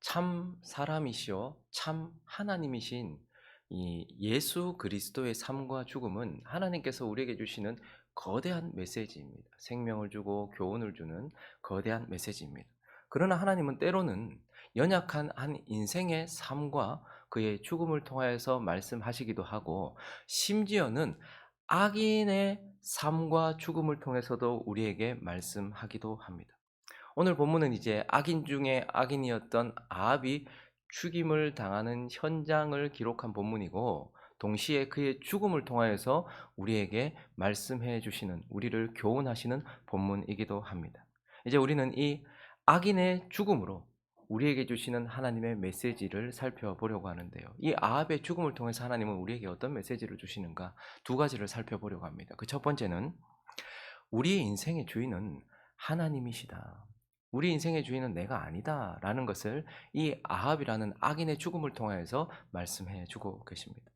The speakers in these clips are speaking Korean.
참 사람이시요 참 하나님이신 이 예수 그리스도의 삶과 죽음은 하나님께서 우리에게 주시는 거대한 메시지입니다. 생명을 주고 교훈을 주는 거대한 메시지입니다. 그러나 하나님은 때로는 연약한 한 인생의 삶과 그의 죽음을 통하여서 말씀하시기도 하고 심지어는 악인의 삶과 죽음을 통해서도 우리에게 말씀하기도 합니다. 오늘 본문은 이제 악인 중에 악인이었던 아합이 죽임을 당하는 현장을 기록한 본문이고 동시에 그의 죽음을 통하여서 우리에게 말씀해 주시는 우리를 교훈하시는 본문이기도 합니다. 이제 우리는 이 악인의 죽음으로 우리에게 주시는 하나님의 메시지를 살펴보려고 하는데요. 이 아합의 죽음을 통해서 하나님은 우리에게 어떤 메시지를 주시는가 두 가지를 살펴보려고 합니다. 그 첫 번째는 우리의 인생의 주인은 하나님이시다. 우리 인생의 주인은 내가 아니다 라는 것을 이 아합이라는 악인의 죽음을 통해서 말씀해 주고 계십니다.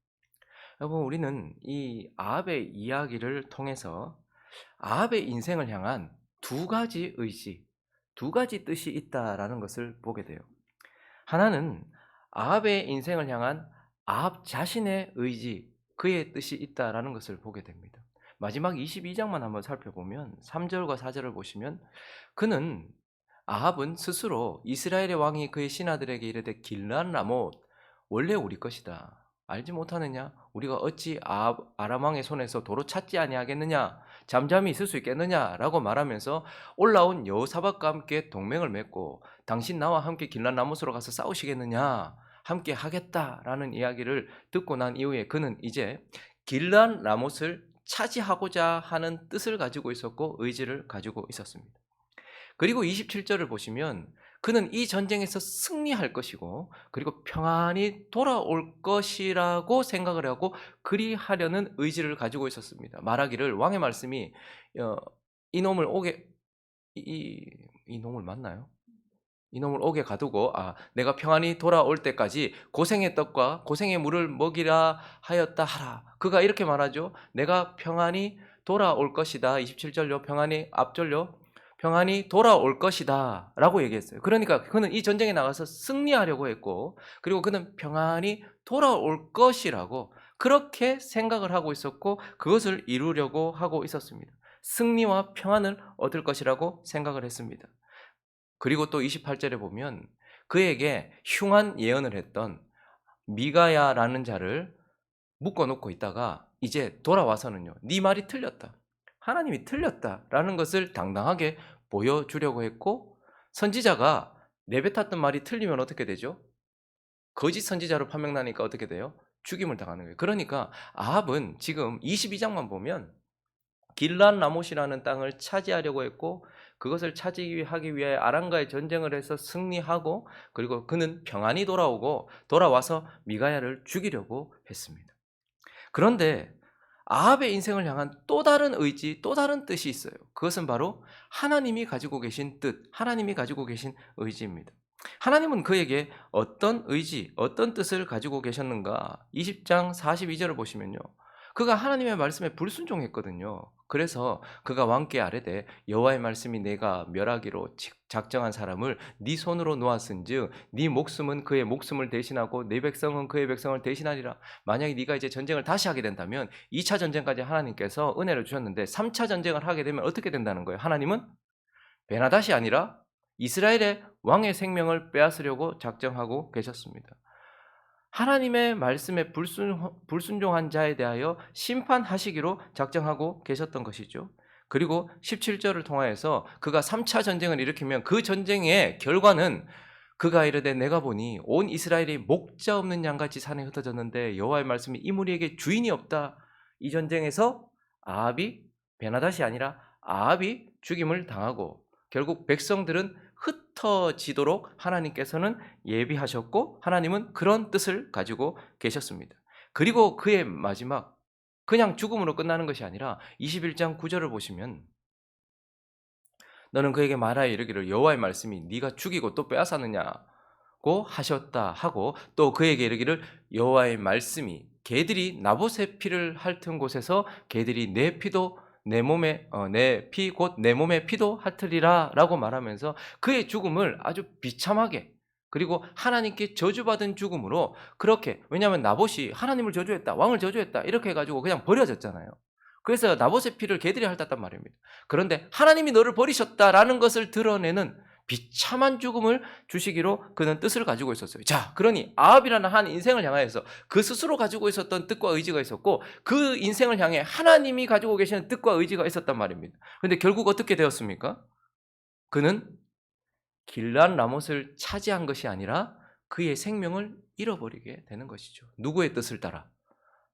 여러분 우리는 이 아합의 이야기를 통해서 아합의 인생을 향한 두 가지 의지, 두 가지 뜻이 있다라는 것을 보게 돼요. 하나는 아합의 인생을 향한 아합 자신의 의지, 그의 뜻이 있다라는 것을 보게 됩니다. 마지막 22장만 한번 살펴보면 3절과 4절을 보시면 그는 아합은 스스로 이스라엘의 왕이 그의 신하들에게 이르되 길란 라못 원래 우리 것이다. 알지 못하느냐? 우리가 어찌 아합 아람 왕의 손에서 도로 찾지 아니하겠느냐? 잠잠히 있을 수 있겠느냐라고 말하면서 올라온 여호사밧과 함께 동맹을 맺고 당신 나와 함께 길란 라못으로 가서 싸우시겠느냐? 함께 하겠다라는 이야기를 듣고 난 이후에 그는 이제 길란 라못을 차지하고자 하는 뜻을 가지고 있었고 의지를 가지고 있었습니다. 그리고 27절을 보시면 그는 이 전쟁에서 승리할 것이고 그리고 평안히 돌아올 것이라고 생각을 하고 그리하려는 의지를 가지고 있었습니다. 말하기를 왕의 말씀이 어, 이놈을 오게 이, 이 놈을 맞나요? 이놈을 오게 가두고 아 내가 평안히 돌아올 때까지 고생의 떡과 고생의 물을 먹이라 하였다 하라. 그가 이렇게 말하죠. 내가 평안히 돌아올 것이다. 27절요. 평안히 앞절요. 평안히 돌아올 것이다 라고 얘기했어요. 그러니까 그는 이 전쟁에 나가서 승리하려고 했고 그리고 그는 평안히 돌아올 것이라고 그렇게 생각을 하고 있었고 그것을 이루려고 하고 있었습니다. 승리와 평안을 얻을 것이라고 생각을 했습니다. 그리고 또 28절에 보면 그에게 흉한 예언을 했던 미가야라는 자를 묶어놓고 있다가 이제 돌아와서는요. 네 말이 틀렸다. 하나님이 틀렸다라는 것을 당당하게 보여주려고 했고 선지자가 내뱉었던 말이 틀리면 어떻게 되죠? 거짓 선지자로 판명나니까 어떻게 돼요? 죽임을 당하는 거예요. 그러니까 아합은 지금 22장만 보면 길란 라못이라는 땅을 차지하려고 했고 그것을 차지하기 위해 아람과의 전쟁을 해서 승리하고 그리고 그는 평안히 돌아오고 돌아와서 미가야를 죽이려고 했습니다. 그런데 아합의 인생을 향한 또 다른 의지, 또 다른 뜻이 있어요. 그것은 바로 하나님이 가지고 계신 뜻, 하나님이 가지고 계신 의지입니다. 하나님은 그에게 어떤 의지, 어떤 뜻을 가지고 계셨는가? 20장 42절을 보시면요. 그가 하나님의 말씀에 불순종했거든요. 그래서 그가 왕께 아뢰되 여호와의 말씀이 내가 멸하기로 작정한 사람을 네 손으로 놓았은즉 네 목숨은 그의 목숨을 대신하고 네 백성은 그의 백성을 대신하리라. 만약에 네가 이제 전쟁을 다시 하게 된다면 2차 전쟁까지 하나님께서 은혜를 주셨는데 3차 전쟁을 하게 되면 어떻게 된다는 거예요? 하나님은 베나다시 아니라 이스라엘의 왕의 생명을 빼앗으려고 작정하고 계셨습니다. 하나님의 말씀에 불순, 불순 종한 자에 대하여 심판하시기로 작정하고 계셨던 것이죠. 그리고 17절을 통하여서 그가 3차 전쟁을 일으키면 그 전쟁의 결과는 그가 이르되 내가 보니 온 이스라엘이 목자 없는 양같이 산에 흩어졌는데 여호와의 말씀이 이 무리에게 주인이 없다. 이 전쟁에서 아합이 베나다시 아니라 아합이 죽임을 당하고 결국 백성들은 흩어지도록 하나님께서는 예비하셨고 하나님은 그런 뜻을 가지고 계셨습니다. 그리고 그의 마지막 그냥 죽음으로 끝나는 것이 아니라 21장 9절을 보시면 너는 그에게 말하여 이르기를 여호와의 말씀이 네가 죽이고 또 빼앗았느냐고 하셨다 하고 또 그에게 이르기를 여호와의 말씀이 개들이 나봇의 피를 핥은 곳에서 개들이 내 피도 내 몸에 어, 내피 곧 내 몸의 피도 핥으리라라고 말하면서 그의 죽음을 아주 비참하게 그리고 하나님께 저주받은 죽음으로 그렇게 왜냐하면 나봇이 하나님을 저주했다 왕을 저주했다 이렇게 해가지고 그냥 버려졌잖아요. 그래서 나봇의 피를 개들이 핥았단 말입니다. 그런데 하나님이 너를 버리셨다라는 것을 드러내는 비참한 죽음을 주시기로 그는 뜻을 가지고 있었어요. 자, 그러니 아합이라는 한 인생을 향하여서 그 스스로 가지고 있었던 뜻과 의지가 있었고 그 인생을 향해 하나님이 가지고 계시는 뜻과 의지가 있었단 말입니다. 근데 결국 어떻게 되었습니까? 그는 길란 라못을 차지한 것이 아니라 그의 생명을 잃어버리게 되는 것이죠. 누구의 뜻을 따라?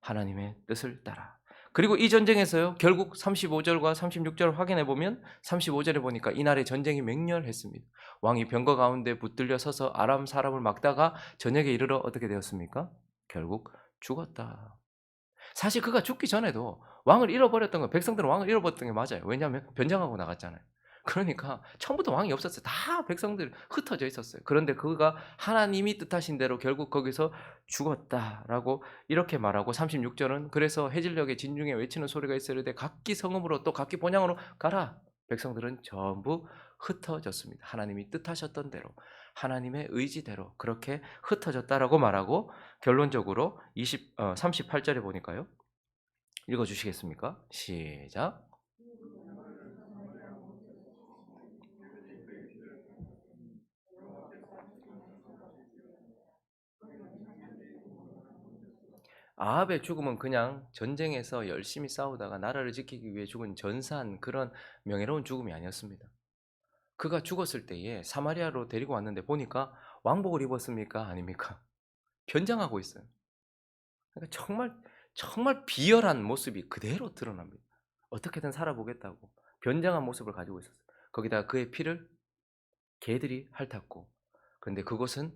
하나님의 뜻을 따라. 그리고 이 전쟁에서요, 결국 35절과 36절을 확인해 보면 35절에 보니까 이날의 전쟁이 맹렬했습니다. 왕이 병거 가운데 붙들려 서서 아람 사람을 막다가 저녁에 이르러 어떻게 되었습니까? 결국 죽었다. 사실 그가 죽기 전에도 왕을 잃어버렸던 거, 백성들은 왕을 잃어버렸던 게 맞아요. 왜냐하면 변장하고 나갔잖아요. 그러니까 처음부터 왕이 없었어요. 다 백성들 흩어져 있었어요. 그런데 그가 하나님이 뜻하신 대로 결국 거기서 죽었다라고 이렇게 말하고 36절은 그래서 해질녘에 진중에 외치는 소리가 있으되 각기 성읍으로 또 각기 본향으로 가라. 백성들은 전부 흩어졌습니다. 하나님이 뜻하셨던 대로 하나님의 의지대로 그렇게 흩어졌다라고 말하고 결론적으로 20 어, 38절에 보니까요. 읽어 주시겠습니까? 시작. 아합의 죽음은 그냥 전쟁에서 열심히 싸우다가 나라를 지키기 위해 죽은 전사한 그런 명예로운 죽음이 아니었습니다. 그가 죽었을 때에 사마리아로 데리고 왔는데 보니까 왕복을 입었습니까? 아닙니까? 변장하고 있어요. 그러니까 정말 정말 비열한 모습이 그대로 드러납니다. 어떻게든 살아보겠다고 변장한 모습을 가지고 있었어요. 거기다가 그의 피를 개들이 핥았고, 그런데 그곳은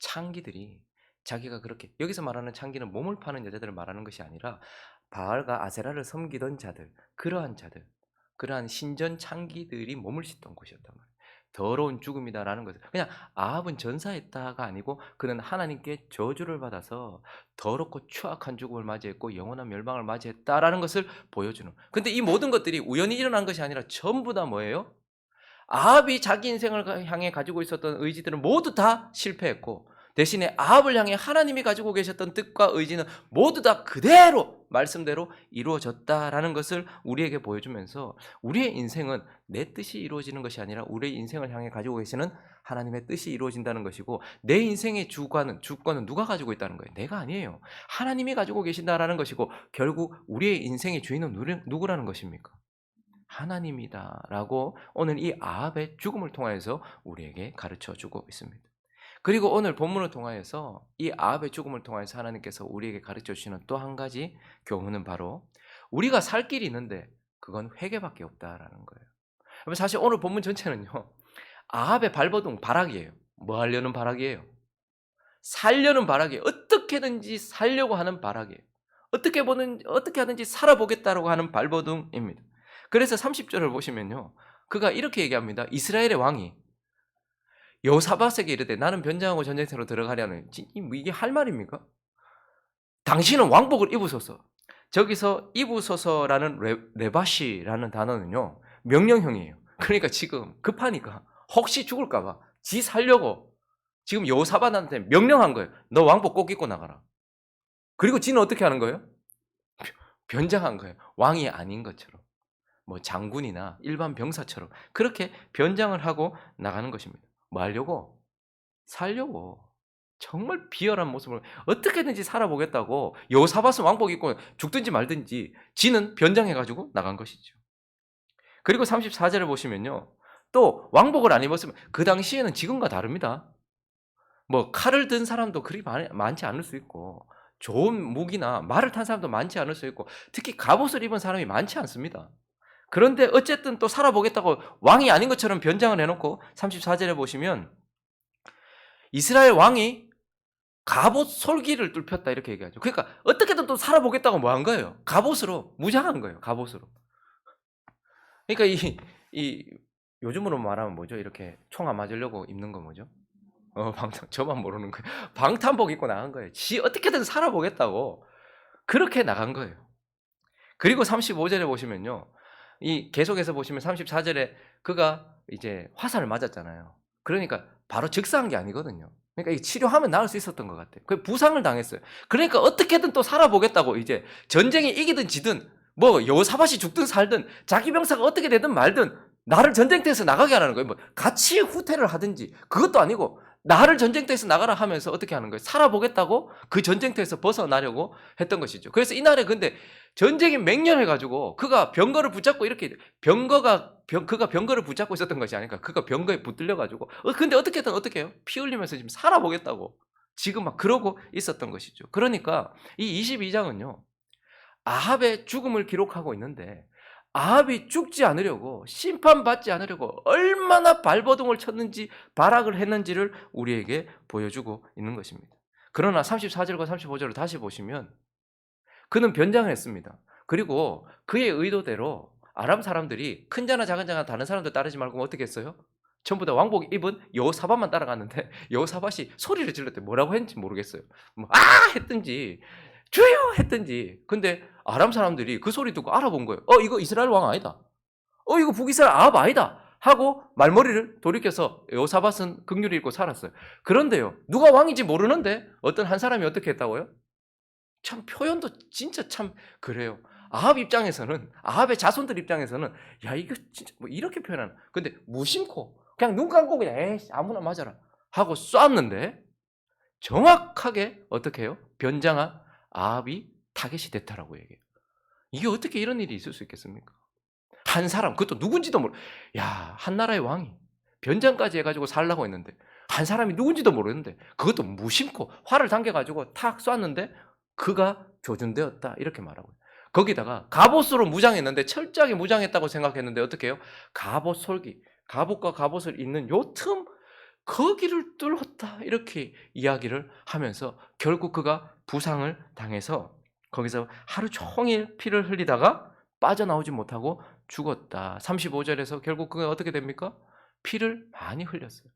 창기들이 자기가 그렇게 여기서 말하는 창기는 몸을 파는 여자들을 말하는 것이 아니라 바알과 아세라를 섬기던 자들, 그러한 자들, 그러한 신전 창기들이 몸을 씻던 곳이었단 말이에요. 더러운 죽음이다라는 것을 그냥 아합은 전사했다가 아니고 그는 하나님께 저주를 받아서 더럽고 추악한 죽음을 맞이했고 영원한 멸망을 맞이했다라는 것을 보여주는. 근데 이 모든 것들이 우연히 일어난 것이 아니라 전부 다 뭐예요? 아합이 자기 인생을 향해 가지고 있었던 의지들은 모두 다 실패했고 대신에 아합을 향해 하나님이 가지고 계셨던 뜻과 의지는 모두 다 그대로 말씀대로 이루어졌다라는 것을 우리에게 보여주면서 우리의 인생은 내 뜻이 이루어지는 것이 아니라 우리의 인생을 향해 가지고 계시는 하나님의 뜻이 이루어진다는 것이고 내 인생의 주관은 주권은 누가 가지고 있다는 거예요? 내가 아니에요. 하나님이 가지고 계신다라는 것이고 결국 우리의 인생의 주인은 누구- 누구라는 것입니까? 하나님이다라고 오늘 이 아합의 죽음을 통하여서 우리에게 가르쳐 주고 있습니다. 그리고 오늘 본문을 통하여서 이 아합의 죽음을 통하여서 하나님께서 우리에게 가르쳐 주시는 또 한 가지 교훈은 바로 우리가 살 길이 있는데 그건 회개밖에 없다라는 거예요. 사실 오늘 본문 전체는요. 아합의 발버둥 발악이에요. 뭐 하려는 발악이에요? 살려는 발악이에요. 어떻게든지 살려고 하는 발악이에요. 어떻게 보는 어떻게 하든지 살아보겠다라고 하는 발버둥입니다. 그래서 30절을 보시면요. 그가 이렇게 얘기합니다. 이스라엘의 왕이 여호사밧에게 이르되 나는 변장하고 전쟁터로 들어가려는 뭐 이게 할 말입니까? 당신은 왕복을 입으소서. 저기서 입으소서라는 레, 레바시라는 단어는요 명령형이에요. 그러니까 지금 급하니까 혹시 죽을까봐 지 살려고 지금 여호사밧한테 명령한 거예요. 너 왕복 꼭 입고 나가라. 그리고 지는 어떻게 하는 거예요? 변장한 거예요. 왕이 아닌 것처럼. 뭐 장군이나 일반 병사처럼 그렇게 변장을 하고 나가는 것입니다. 뭐 하려고? 살려고. 정말 비열한 모습을 어떻게든지 살아보겠다고 여호사밧은 왕복 입고 죽든지 말든지 지는 변장해가지고 나간 것이죠. 그리고 34절을 보시면요. 또 왕복을 안 입었으면 그 당시에는 지금과 다릅니다. 뭐 칼을 든 사람도 그리 많- 많지 않을 수 있고 좋은 무기나 말을 탄 사람도 많지 않을 수 있고 특히 갑옷을 입은 사람이 많지 않습니다. 그런데 어쨌든 또 살아보겠다고 왕이 아닌 것처럼 변장을 해놓고 34절에 보시면 이스라엘 왕이 갑옷 솔기를 뚫혔다 이렇게 얘기하죠. 그러니까 어떻게든 또 살아보겠다고 뭐 한 거예요? 갑옷으로 무장한 거예요. 갑옷으로. 그러니까 이, 이 요즘으로 말하면 뭐죠? 이렇게 총 안 맞으려고 입는 거 뭐죠? 어, 방탄 저만 모르는 거예요. 방탄복 입고 나간 거예요. 지 어떻게든 살아보겠다고 그렇게 나간 거예요. 그리고 35절에 보시면요. 이 계속해서 보시면 34절에 그가 이제 화살을 맞았잖아요. 그러니까 바로 즉사한 게 아니거든요. 그러니까 이 치료하면 나을 수 있었던 것 같아요. 그 부상을 당했어요. 그러니까 어떻게든 또 살아보겠다고 이제 전쟁에 이기든 지든 뭐 여호사밭이 죽든 살든 자기 병사가 어떻게 되든 말든 나를 전쟁터에서 나가게 하라는 거예요. 뭐 같이 후퇴를 하든지 그것도 아니고 나를 전쟁터에서 나가라 하면서 어떻게 하는 거예요? 살아보겠다고 그 전쟁터에서 벗어나려고 했던 것이죠. 그래서 이날에 근데 전쟁이 맹렬해가지고 그가 병거를 붙잡고 이렇게 병거가 병, 그가 병거를 붙잡고 있었던 것이 아니까 그가 병거에 붙들려가지고 어, 근데 어떻게든 어떻게 해요? 피 흘리면서 지금 살아보겠다고 지금 막 그러고 있었던 것이죠. 그러니까 이 22장은요 아합의 죽음을 기록하고 있는데 아합이 죽지 않으려고 심판받지 않으려고 얼마나 발버둥을 쳤는지 발악을 했는지를 우리에게 보여주고 있는 것입니다. 그러나 34절과 35절을 다시 보시면 그는 변장을 했습니다. 그리고 그의 의도대로 아람 사람들이 큰 자나 작은 자나 다른 사람들 따르지 말고 어떻게 했어요? 전부 다 왕복 입은 여호사밧만 따라갔는데 여호사밧이 소리를 질렀대 뭐라고 했는지 모르겠어요. 뭐, 아 했든지 주여 했든지 근데 아람 사람들이 그 소리 듣고 알아본 거예요. 어 이거 이스라엘 왕 아니다. 어 이거 북이스라엘 아합 아니다. 하고 말머리를 돌이켜서 여호사밧은 극률이 있고 살았어요. 그런데요 누가 왕인지 모르는데 어떤 한 사람이 어떻게 했다고요? 참 표현도 진짜 참 그래요. 아합 입장에서는 아합의 자손들 입장에서는 야 이거 진짜 뭐 이렇게 표현하나? 근데 무심코 그냥 눈 감고 그냥 에이 아무나 맞아라 하고 쐈는데 정확하게 어떻게 해요? 변장한 아합이 타겟이 됐다라고 얘기해요. 이게 어떻게 이런 일이 있을 수 있겠습니까? 한 사람 그것도 누군지도 모르. 야한 나라의 왕이 변장까지 해가지고 살라고 했는데 한 사람이 누군지도 모르는데 그것도 무심코 활을 당겨가지고 탁 쐈는데 그가 조준되었다 이렇게 말하고 요 거기다가 갑옷으로 무장했는데 철저하게 무장했다고 생각했는데 어떻게 해요? 갑옷 솔기, 갑옷과 갑옷을 잇는 요 틈 거기를 뚫었다 이렇게 이야기를 하면서 결국 그가 부상을 당해서 거기서 하루 종일 피를 흘리다가 빠져나오지 못하고 죽었다. 35절에서 결국 그가 어떻게 됩니까? 피를 많이 흘렸어요.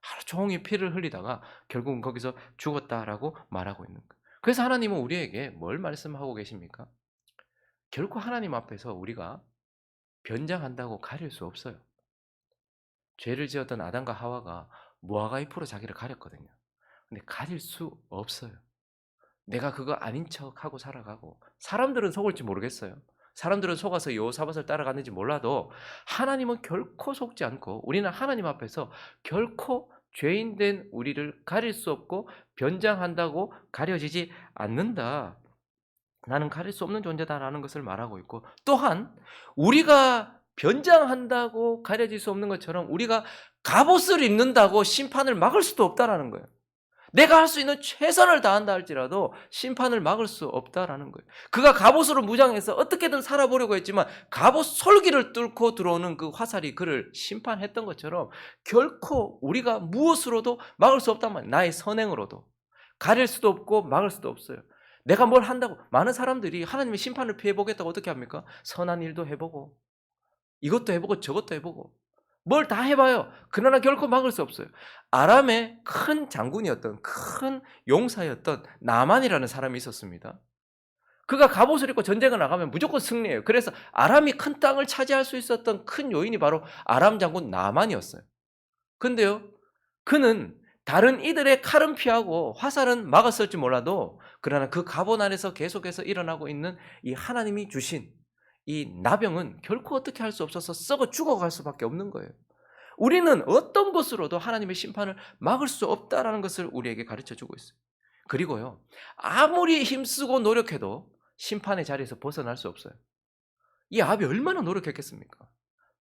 하루 종일 피를 흘리다가 결국은 거기서 죽었다라고 말하고 있는 거예요. 그래서 하나님은 우리에게 뭘 말씀하고 계십니까? 결코 하나님 앞에서 우리가 변장한다고 가릴 수 없어요. 죄를 지었던 아담과 하와가 무화과 잎으로 자기를 가렸거든요. 근데 가릴 수 없어요. 내가 그거 아닌 척하고 살아가고 사람들은 속을지 모르겠어요. 사람들은 속아서 여호사밧을 따라갔는지 몰라도 하나님은 결코 속지 않고 우리는 하나님 앞에서 결코 죄인된 우리를 가릴 수 없고 변장한다고 가려지지 않는다. 나는 가릴 수 없는 존재다라는 것을 말하고 있고 또한 우리가 변장한다고 가려질 수 없는 것처럼 우리가 갑옷을 입는다고 심판을 막을 수도 없다라는 거예요. 내가 할 수 있는 최선을 다한다 할지라도 심판을 막을 수 없다라는 거예요. 그가 갑옷으로 무장해서 어떻게든 살아보려고 했지만 갑옷 솔기를 뚫고 들어오는 그 화살이 그를 심판했던 것처럼 결코 우리가 무엇으로도 막을 수 없단 말이에요. 나의 선행으로도. 가릴 수도 없고 막을 수도 없어요. 내가 뭘 한다고 많은 사람들이 하나님의 심판을 피해 보겠다고 어떻게 합니까? 선한 일도 해보고 이것도 해보고 저것도 해보고 뭘 다 해봐요. 그러나 결코 막을 수 없어요. 아람의 큰 장군이었던 큰 용사였던 나만이라는 사람이 있었습니다. 그가 갑옷을 입고 전쟁을 나가면 무조건 승리해요. 그래서 아람이 큰 땅을 차지할 수 있었던 큰 요인이 바로 아람 장군 나만이었어요. 근데요, 그는 다른 이들의 칼은 피하고 화살은 막았을지 몰라도 그러나 그 갑옷 안에서 계속해서 일어나고 있는 이 하나님이 주신 이 나병은 결코 어떻게 할 수 없어서 썩어 죽어갈 수밖에 없는 거예요. 우리는 어떤 것으로도 하나님의 심판을 막을 수 없다라는 것을 우리에게 가르쳐 주고 있어요. 그리고요, 아무리 힘쓰고 노력해도 심판의 자리에서 벗어날 수 없어요. 이 아합이 얼마나 노력했겠습니까?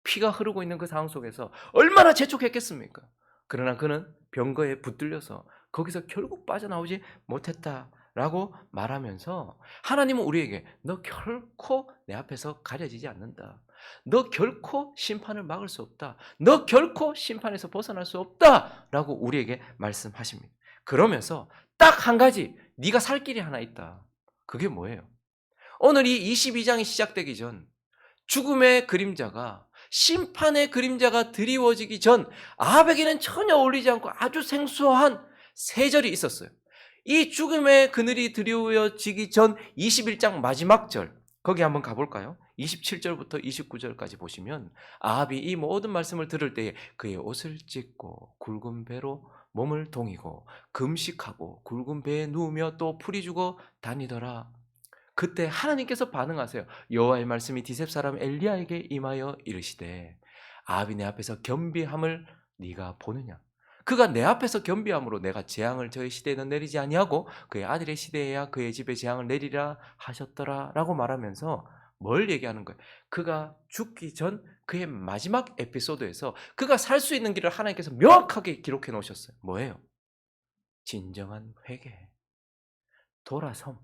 피가 흐르고 있는 그 상황 속에서 얼마나 재촉했겠습니까? 그러나 그는 병거에 붙들려서 거기서 결국 빠져나오지 못했다. 라고 말하면서 하나님은 우리에게 너 결코 내 앞에서 가려지지 않는다. 너 결코 심판을 막을 수 없다. 너 결코 심판에서 벗어날 수 없다. 라고 우리에게 말씀하십니다. 그러면서 딱 한 가지 네가 살 길이 하나 있다. 그게 뭐예요? 오늘 이 22장이 시작되기 전 죽음의 그림자가 심판의 그림자가 드리워지기 전 아합에게는 전혀 어울리지 않고 아주 생소한 세절이 있었어요. 이 죽음의 그늘이 드리워지기 전 21장 마지막 절 거기 한번 가볼까요? 27절부터 29절까지 보시면 아합이 이 모든 말씀을 들을 때에 그의 옷을 찢고 굵은 배로 몸을 동이고 금식하고 굵은 배에 누우며 또 풀이 주고 다니더라. 그때 하나님께서 반응하세요. 여호와의 말씀이 디셉 사람 엘리야에게 임하여 이르시되 내 앞에서 겸비함을 네가 보느냐? 그가 내 앞에서 겸비함으로 내가 재앙을 저의 시대에는 내리지 아니하고 그의 아들의 시대에야 그의 집에 재앙을 내리라 하셨더라라고 말하면서 뭘 얘기하는 거예요? 그가 죽기 전 그의 마지막 에피소드에서 그가 살 수 있는 길을 하나님께서 명확하게 기록해 놓으셨어요. 뭐예요? 진정한 회개, 돌아섬.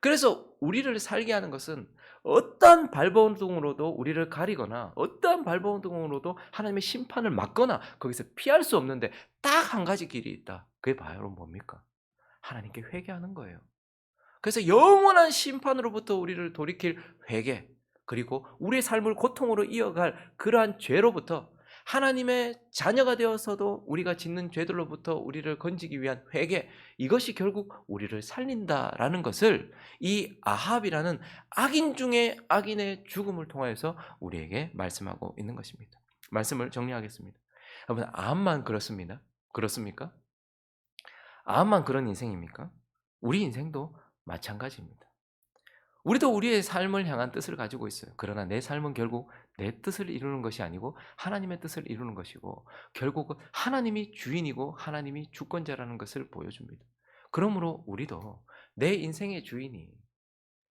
그래서 우리를 살게 하는 것은 어떠한 발버둥으로도 우리를 가리거나 어떠한 발버둥으로도 하나님의 심판을 막거나 거기서 피할 수 없는데 딱 한 가지 길이 있다. 그게 바로 뭡니까? 하나님께 회개하는 거예요. 그래서 영원한 심판으로부터 우리를 돌이킬 회개 그리고 우리의 삶을 고통으로 이어갈 그러한 죄로부터 하나님의 자녀가 되어서도 우리가 짓는 죄들로부터 우리를 건지기 위한 회개 이것이 결국 우리를 살린다라는 것을 이 아합이라는 악인 중에 악인의 죽음을 통하여서 우리에게 말씀하고 있는 것입니다. 말씀을 정리하겠습니다. 여러분 아합만 그렇습니다. 그렇습니까? 아합만 그런 인생입니까? 우리 인생도 마찬가지입니다. 우리도 우리의 삶을 향한 뜻을 가지고 있어요. 그러나 내 삶은 결국 내 뜻을 이루는 것이 아니고 하나님의 뜻을 이루는 것이고 결국은 하나님이 주인이고 하나님이 주권자라는 것을 보여줍니다. 그러므로 우리도 내 인생의 주인이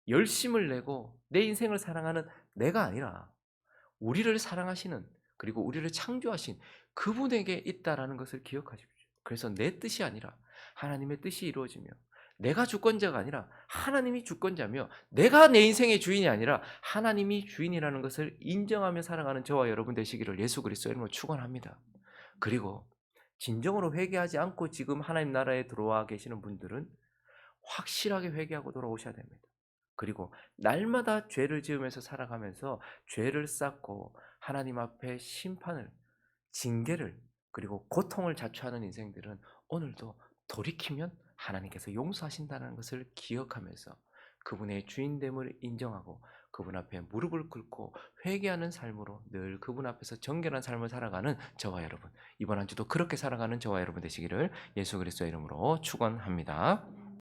열심을 내고 내 인생을 사랑하는 내가 아니라 우리를 사랑하시는 그리고 우리를 창조하신 그분에게 있다라는 것을 기억하십시오. 그래서 내 뜻이 아니라 하나님의 뜻이 이루어지며 내가 주권자가 아니라 하나님이 주권자며 내가 내 인생의 주인이 아니라 하나님이 주인이라는 것을 인정하며 살아가는 저와 여러분 되시기를 예수 그리스도의 이름으로 축원합니다. 그리고 진정으로 회개하지 않고 지금 하나님 나라에 들어와 계시는 분들은 확실하게 회개하고 돌아오셔야 됩니다. 그리고 날마다 죄를 지으면서 살아가면서 죄를 쌓고 하나님 앞에 심판을 징계를 그리고 고통을 자초하는 인생들은 오늘도 돌이키면 하나님께서 용서하신다는 것을 기억하면서 그분의 주인됨을 인정하고 그분 앞에 무릎을 꿇고 회개하는 삶으로 늘 그분 앞에서 정결한 삶을 살아가는 저와 여러분 이번 한 주도 그렇게 살아가는 저와 여러분 되시기를 예수 그리스도의 이름으로 축원합니다.